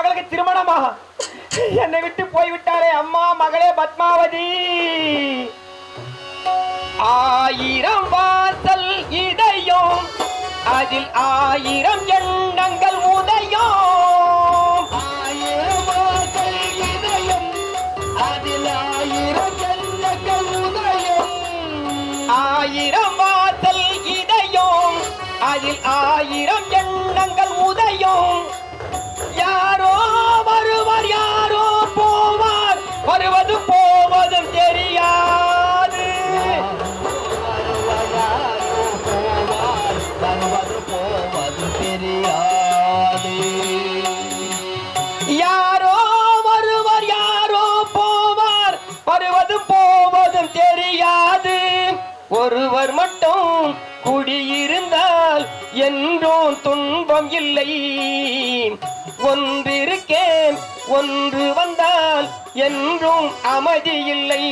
மகளுக்கு திருமணமா? என்னை விட்டு போய்விட்டாரே அம்மா மகளே பத்மாவதி. ஆயிரம் வாசல் இதயம் அதில் ஆயிரம் எண்ணங்கள் உதயம். ஆயிரம் வாசல் இதயம் அதில் ஆயிரம் எண்ணங்கள் உதயம். ஆயிரம் வாசல் இதயம் அதில் ஆயிரம் ஒருவர் மட்டும் குடியிருந்தால் என்றும் துன்பம் இல்லை. ஒன்றிருக்கேன் ஒன்று வந்தால் என்றும் அமைதி இல்லை.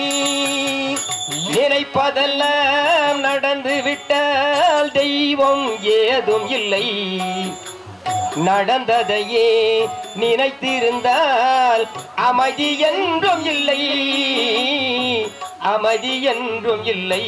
நினைப்பதெல்லாம் நடந்து விட்டால் தெய்வம் ஏதும் இல்லை. நடந்ததையே நினைத்திருந்தால் அமைதி என்றும் இல்லை. அமைதி என்றும் இல்லை.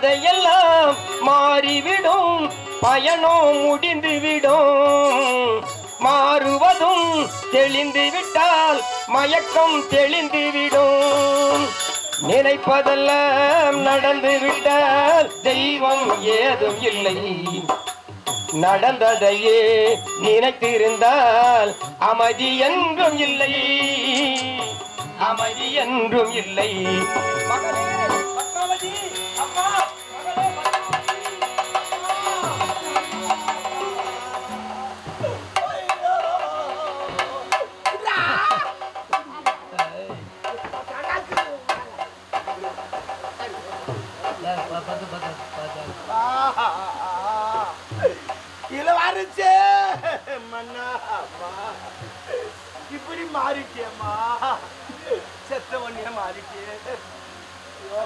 கதையெல்லாம் மாறிவிடும் பயணம் முடிந்துவிடும். மாறுவதும் தெளிந்து விட்டால் மயக்கம் தெளிந்துவிடும். நினைப்பதெல்லாம் நடந்து விட்டால் தெய்வம் ஏதும் இல்லை. நடந்ததையே நினைத்திருந்தால் அமைதி என்றும் இல்லை. அமைதி என்றும் இல்லை. மகன் இளவரசே மன்னா அம்மா. இப்படி மாறிட்டியம்மா செத்த ஒன்னே மாறிட்டியே ஐயோ.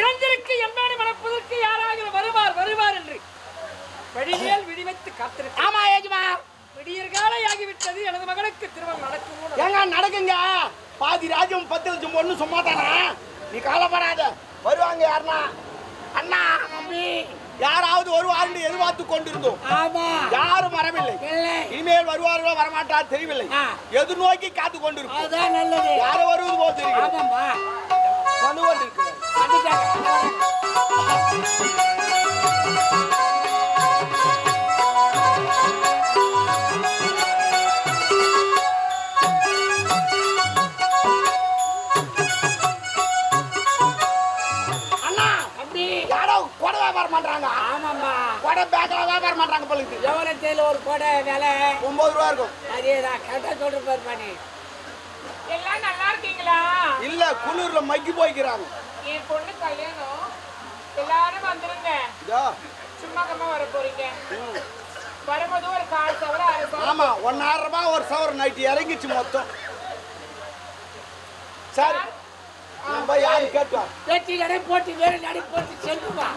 இறந்திருக்கு எம்மாடி மணப்பதற்கு யாராக வருவார் வருவார் என்று. வெளியில் விடிவைத்து காத்திருக்க ஆமா ஏஜமா. விடியற் காலை ஆகிவிட்டது. எனது மகனுக்கு திருமணம் நடக்கும்? ஏங்க நடக்குங்க. பாதி ராஜ்யம் பத்து லட்சம் பொண்ணு சும்மா தானா நீ கவலைப்படாத. வருவாங்க யாருன்னா? அண்ணா தம்பி யாராவது வருவாருன்னு எதிர்பார்த்து கொண்டிருந்தோம். யாரும் வரவில்லை. இனிமேல் வருவார்களோ வரமாட்டார் தெரியவில்லை. எதிர்நோக்கி காத்து கொண்டிருக்கோம் யாரும் வருவது ஆமாம்மா. வந்து கொண்டிருக்கிறார் கொடை பேக்கில் வியாபாரம் பண்றாங்க பொழுது எவனத்தில் ஒரு கொடை விலை? ஒன்பது ரூபா இருக்கும். அதேதான் கரெக்டாக சொல்ற பாரு எல்லாம் நல்லா இருக்கீங்களா? இல்ல குளிர்ல மக்கி போய்க்கிறாங்க. என் பொண்ணு கல்யாணம். எல்லாரும் வந்துருங்க. சும்மா கம்மா வர போறீங்க. வரும்போது ஒரு கால் சவர அரை சவர. ஆமா ஒன்னாயிரம் ரூபாய் ஒரு சவர் நைட்டு இறங்கிச்சு மொத்தம். சரி. நம்ம யாரு கேட்டோம்? போட்டு வேறு நடை போட்டு செல்லுமா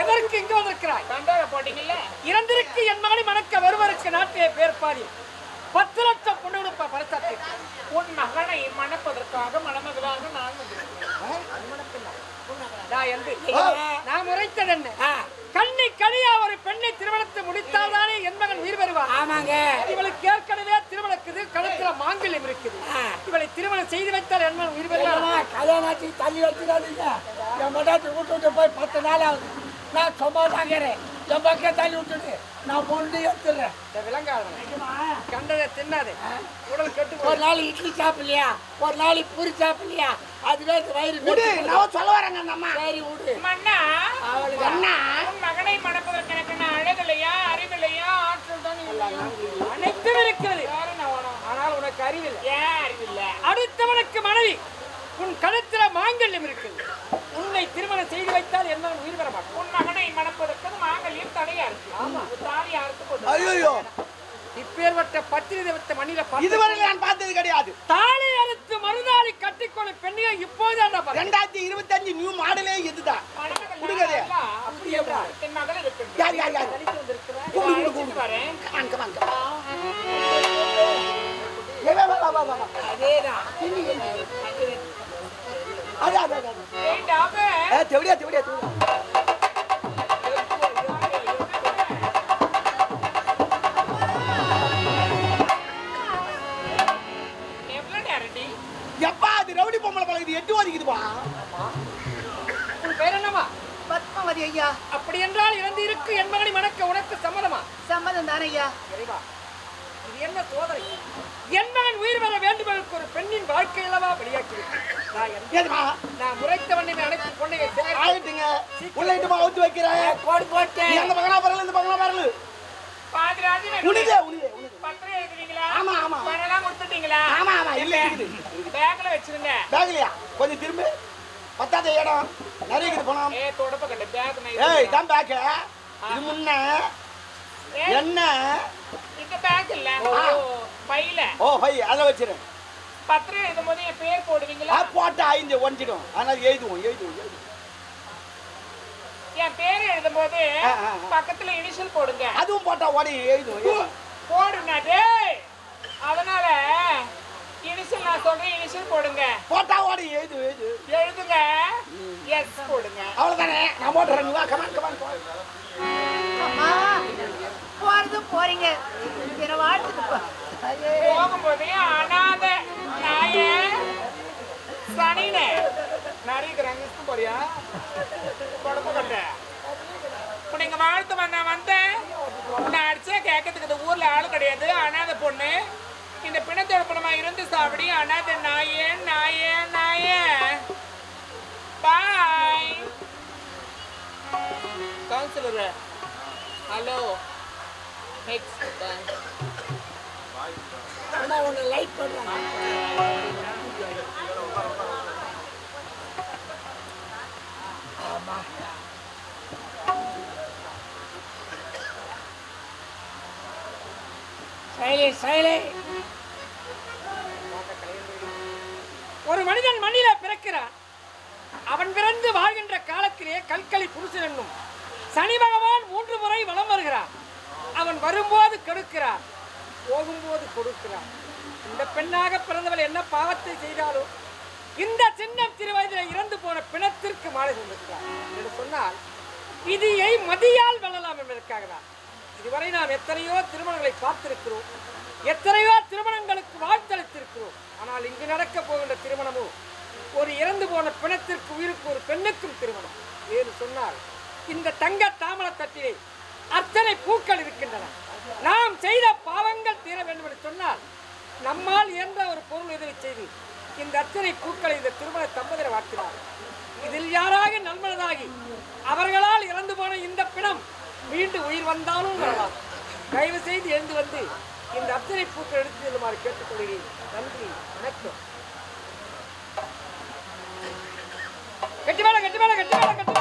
எதற்கு இங்க வந்திருக்கிறாய்? போட்டீங்கல்ல? இறந்திருக்கு என் மகனை மணக்க வருவருக்கு நாட்டிலே பேர்பாரி பத்து லட்சம் கொண்டு கொடுப்பா பரிசாத்து உன் மகனை மணப்பதற்காக மணமகளாக நான் வந்திருக்கிறேன். நான் முறைத்தது என்ன கண்ணி கனியா ஒரு பெண்ணை திருமணத்தை முடித்தால்தானே என் மகன் உயிர் பெறுவார்? ஆமாங்க. இவளுக்கு ஏற்கனவே திருமணக்குது கழுத்துல மாங்கல்யம் இருக்குது. இவளை திருமணம் செய்து வைத்தால் என் மகன் உயிர் அம்மா, கல்யாணாச்சு தள்ளி வச்சுடாதீங்க. என் மண்டாட்டி விட்டு விட்டு போய் பத்து நாள் ஆகுது. நான் சும்மா தாங்கிறேன் என் பக்கம் தள்ளி விட்டுடு. நான் பொண்ணு எடுத்துடுறேன். இந்த விலங்காதவன் கண்டதை தின்னாதே. உடல் கெட்டு ஒரு நாள் இட்லி சாப்பிடலையா? ஒரு நாளைக்கு பூரி சாப்பிடலையா? அதுவே இந்த வயிறு விடு வெடிச்சு நான் சொல்ல வரேங்க அந்த அம்மா. சரி விடு. அவளுக்கு அண்ணா. உன் மகனை மணப்பதற்கு எனக்கு என்ன அழகில்லையா அறிவில்லையா ஆற்றல் தான் இல்லையா? அனைத்தும் இருக்கிறது. ஆனால் உனக்கு அறிவில்லை ஏன் அறிவில்லை அடுத்தவனுக்கு மனைவி. உன் கழுத்துல மாங்கல்யம் இருக்குது. உன்னை திருமணம் செய்து வைத்தால் என்ன உயிர் பெற மாட்டோம் உன் மகனை மணப்பதற்கு மாங்கல்யம் தடையா இருக்கு ஆமா தாலி அறுத்து ஐயோ இப்பேற்பட்ட பத்திரி தேவத்த மண்ணில இதுவரை நான் பார்த்தது கிடையாது. தாலி அறுத்து மறுதாலி கட்டிக்கொள்ள பெண்ணியை இப்போது ரெண்டாயிரத்தி இருபத்தஞ்சு நியூ மாடலே இதுதான். இருக்கு யார் யார் யார்? கூப்பிடு கூப்பிடு வாங்க. ஏ, வா, வா, வா, வா, வா. அதேதான். தெவடியா, தெவடியா, தெவடியா. ஏதுமா நான் முறைத்த வண்ணமே அனைத்து சேர்த்து ஆயிட்டுங்க. உள்ள இட்டுமா அவுத்து வைக்கிறேன் போடு போட்டு அந்த பக்கம் பரல இந்த பக்கம் பரல உனிதே உனிதே பத்திரம் எழுதுனீங்களா? ஆமா, ஆமா. பணம்லாம் கொடுத்துட்டீங்களா? ஆமா ஆமா. இல்ல பேக்ல வச்சிருங்க. பேக்லையா? கொஞ்சம் திரும்பி. பத்தாத இடம். நிறைய இருக்குது ஏ தொடப்ப கட்ட. பேக் ஏய் இதான் பேக்கு. இது முன்ன. என்ன? இந்த பேக் இல்ல. பையில. ஓ பை அதில் வச்சிரு. பத்திரம் எழுதும் போது என் பேர் போடுவீங்களா? போட்டா ஐந்து ஒஞ்சிடும் அதனால எழுதுவோம் எழுதுவோம் எழுதுவோம். என் பேர் எழுதும் போது. பக்கத்துல இனிஷியல் போடுங்க. அதுவும் போட்டா ஓடி எழுதுவோம் எழுதுவோம். போடுங்க டேய்! அதனால இனிஷியல் நான் சொல்றேன் இனிஷியல் போடுங்க. போட்டா ஓடி எழுது எழுது. எழுதுங்க. எஸ் போடுங்க. அவ்வளோதானே நான் போட்டுறேன் வா கமான் கமான் அம்மா போறது போறீங்க. போகும்போதே அனாத. நாய சனினே. நரிக்கிறாங்க போறியா? குழப்ப கட்ட இப்போ நீங்கள் வாழ்த்து வந்த வந்தேன் நான் அடிச்சா கேட்கறதுக்கு இந்த ஊரில் ஆள் கிடையாது. அனாத பொண்ணு. இந்த பிணத்தோட பணமா இருந்து சாப்பிடி. அனாத நாயே நாயே நாயே. பாய் கவுன்சிலர் ஹலோ நெக்ஸ்ட் பாய் அம்மா உன்னை பண்ணுறாங்க சைலே சைலே. ஒரு மனிதன் மண்ணில பிறக்கிறான். அவன் பிறந்து வாழ்கின்ற காலத்திலே கல்கலி புருஷன் என்னும் சனி பகவான் மூன்று முறை வலம் வருகிறான். அவன் வரும்போது கெடுக்கிறான். போகும்போது கொடுக்கிறார். இந்த பெண்ணாக பிறந்தவள் என்ன பாவத்தை செய்தாலும் இந்த சின்ன திருவயதில் இறந்து போன பிணத்திற்கு மாலை கொண்டிருக்கிறார் என்று சொன்னால் விதியை மதியால் வெல்லலாம் என்பதற்காக தான். இதுவரை நாம் எத்தனையோ திருமணங்களை பார்த்திருக்கிறோம். எத்தனையோ திருமணங்களுக்கு வாழ்த்தளித்திருக்கிறோம் ஆனால் இங்கு நடக்க போகின்ற திருமணமோ ஒரு இறந்து போன பிணத்திற்கு உயிருக்கு ஒரு பெண்ணுக்கும் திருமணம். ஏன்னு சொன்னால் இந்த தங்க தாமர தட்டிலே அத்தனை பூக்கள் இருக்கின்றன. நாம் செய்த பாவங்கள் தீர வேண்டும் என்று சொன்னால் நம்மால் இயன்ற ஒரு பொருள் உதவி செய்து? இந்த அத்தனை பூக்களை இந்த திருமண தம்பதியை வாழ்த்தினார். இதில் யாராக நண்பனதாகி அவர்களால் இறந்து போன இந்த பிணம் மீண்டும் உயிர் வந்தாலும் வரலாம். தயவு செய்து எழுந்து வந்து இந்த அத்தனை பூக்கள் எடுத்து செல்லுமாறு கேட்டுக்கொள்கிறேன். நன்றி வணக்கம். கட்டி மேல கட்டி மேல கட்டி மேல கட்டி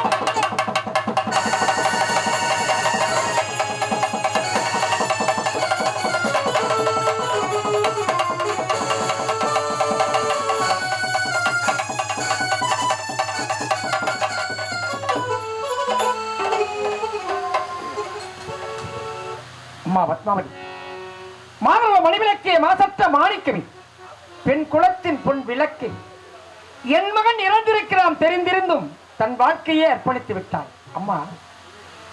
தன் வாழ்க்கையே அர்ப்பணித்து விட்டாள். அம்மா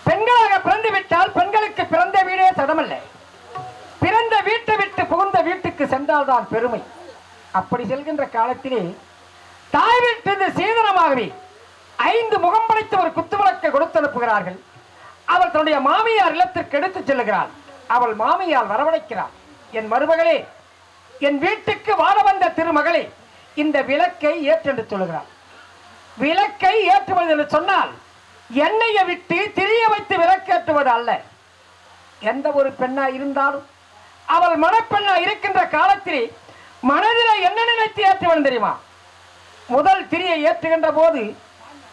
பெண்களாக பிறந்து விட்டால் பெண்களுக்கு பிறந்த வீடே சடமல்ல. பிறந்த வீட்டை விட்டு புகுந்த வீட்டுக்கு சென்றால்தான் பெருமை. அப்படி செல்கின்ற காலத்திலே தாய் வீட்டிலிருந்து சீதனமாகவே ஐந்து முகம் படைத்த ஒரு குத்துவிளக்கை கொடுத்து அனுப்புகிறார்கள். அவள் தன்னுடைய மாமியார் இல்லத்திற்கு எடுத்துச் செல்லுகிறாள். அவள் மாமியார் வரவழைக்கிறாள். என் மருமகளே என் வீட்டுக்கு வாழ வந்த திருமகளே இந்த விளக்கை ஏற்றென்று சொல்கிறாள் விளக்கை ஏற்றுவது என்று சொன்னால் எண்ணெயை விட்டு திரிய வைத்து விளக்கேற்றுவது அல்ல. எந்த ஒரு பெண்ணா இருந்தாலும் அவள் மணப்பெண்ணா இருக்கின்ற காலத்திலே மனதில் என்ன நினைத்து ஏற்றுவன் தெரியுமா? முதல் திரியை ஏற்றுகின்ற போது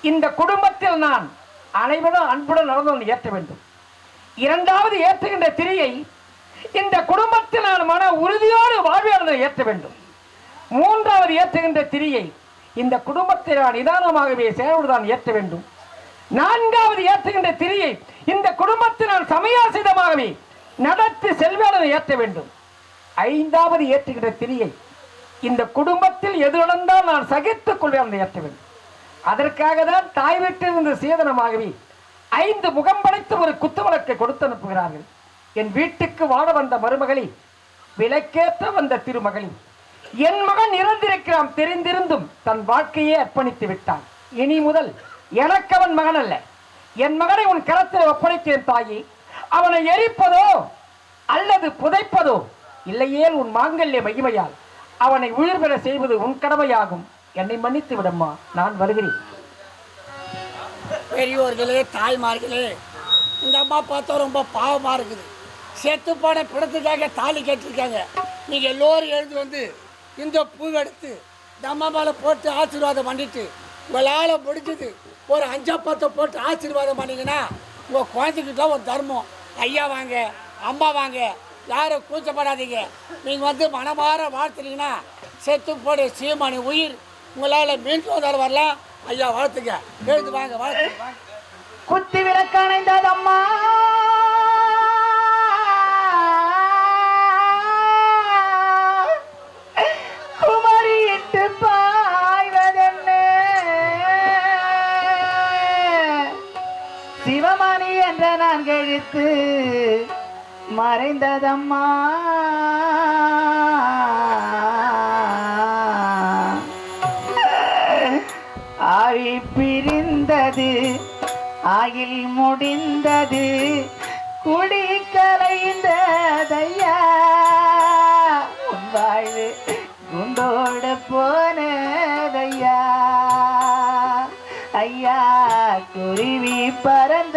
இந்த குடும்பத்தில் நான் அனைவரும் அன்புடன் நடந்து ஏற்ற வேண்டும். இரண்டாவது ஏற்றுகின்ற திரியை இந்த குடும்பத்தில் நான் மன உறுதியோடு வாழ்வியாளர்கள் ஏற்ற வேண்டும். மூன்றாவது ஏற்றுகின்ற திரியை இந்த குடும்பத்தை நான் நிதானமாகவே செயலோடு தான் ஏற்ற வேண்டும். நான்காவது ஏற்றுகின்ற திரியை இந்த குடும்பத்தில் நான் சமயாசிதமாகவே நடத்தி செல்வாளரை ஏற்ற வேண்டும். ஐந்தாவது ஏற்றுகின்ற திரியை இந்த குடும்பத்தில் எது நடந்தால் நான் சகித்துக் கொள்வேன் ஏற்ற வேண்டும். அதற்காக தான் தாய் வீட்டிலிருந்து சீதனமாகவே ஐந்து முகம் படைத்து ஒரு குத்துவிளக்கை கொடுத்து அனுப்புகிறார்கள். என் வீட்டுக்கு வாழ வந்த மருமகளி விலக்கேற்ற வந்த திருமகளி என் மகன் இறந்திருக்கிறான் தெரிந்திருந்தும் தன் வாழ்க்கையே அர்ப்பணித்து விட்டான். இனி முதல் எனக்கு அவன் மகன் அல்ல. என் மகனை உன் கரத்தில் ஒப்படைத்தேன் தாயி. அவனை எரிப்பதோ அல்லது புதைப்பதோ இல்லையே உன் மாங்கல்ய மகிமையால் அவனை உயிர் பெற செய்வது உன் கடமையாகும். என்னை மன்னித்து விடம்மா. நான் வருகிறேன். பெரியோர்களே தாய்மார்களே இந்த அம்மா பார்த்தா ரொம்ப பாவமாக இருக்குது. சேத்துப்பான பிணத்துக்காக தாலி கேட்டிருக்காங்க நீங்கள் எல்லோரும் எழுந்து வந்து இந்த பூ எடுத்து இந்த அம்மா மேலே போட்டு ஆசீர்வாதம் பண்ணிட்டு உங்களால் முடிஞ்சது ஒரு அஞ்சா பத்தை போட்டு ஆசீர்வாதம் பண்ணிங்கன்னா உங்கள் குழந்தைக்கிட்டலாம் ஒரு தர்மம். ஐயா வாங்க அம்மா வாங்க யாரும் கூச்சப்படாதீங்க. நீங்கள் வந்து மனமாற வாழ்த்துனீங்கன்னா செத்து போட சீமானி உயிர் உங்களால் மீண்டும் வந்தாலும் வரலாம். ஐயா வாழ்த்துங்க. எழுந்து வாங்க வாழ்த்து குத்தி விளக்கான அம்மா. நான் கழித்து மறைந்ததம்மா. ஆழி பிரிந்தது ஆயில் முடிந்தது குடி கலைந்ததையா. உன் வாழ்வு குண்டோடு போனதையா. ஐயா குருவி பறந்த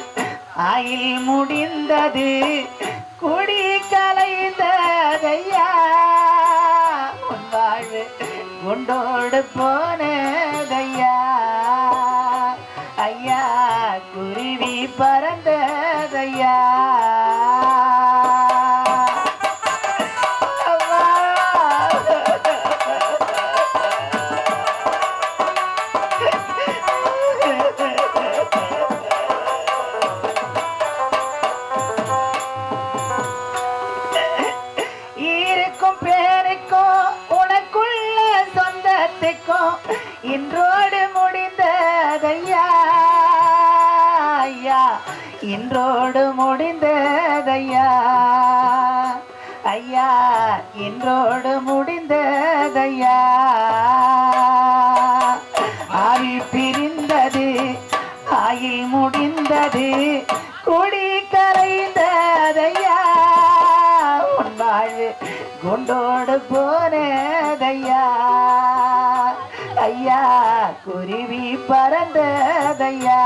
ஆயில் முடிந்தது குடி கலைந்ததையா உன் வாழ்வு குண்டோடு போனதையா? ஐயா குருவி பறந்ததையா? இன்றோடு முடிந்ததையா? ஐயா இன்றோடு முடிந்ததையா? ஆவி பிரிந்தது ஆயில் முடிந்தது குடி கரைந்ததையா? உன் வாழ்வு குண்டோடு போனதையா? ஐயா குருவி பறந்ததையா?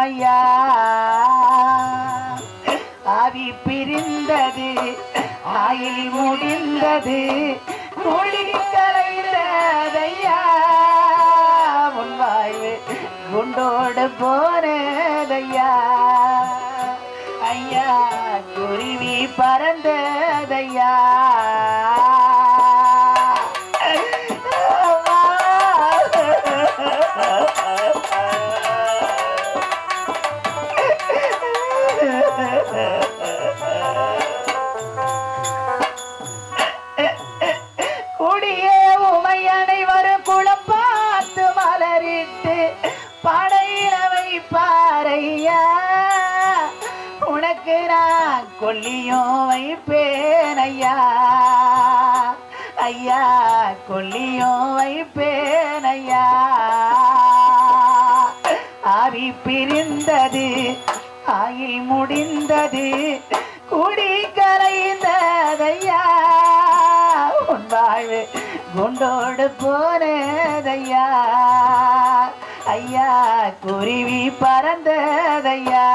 தூக்கமையா ஆவி பிரிந்தது ஆயில் முடிந்தது மொழி கலைந்ததையா. உன் வாய்வு குண்டோடு போனதையா. ஐயா குருவி பறந்ததையா. குடி கரைந்ததையா? உன் வாழ்வு குண்டோடு போனதையா? ஐயா குருவி பறந்ததையா?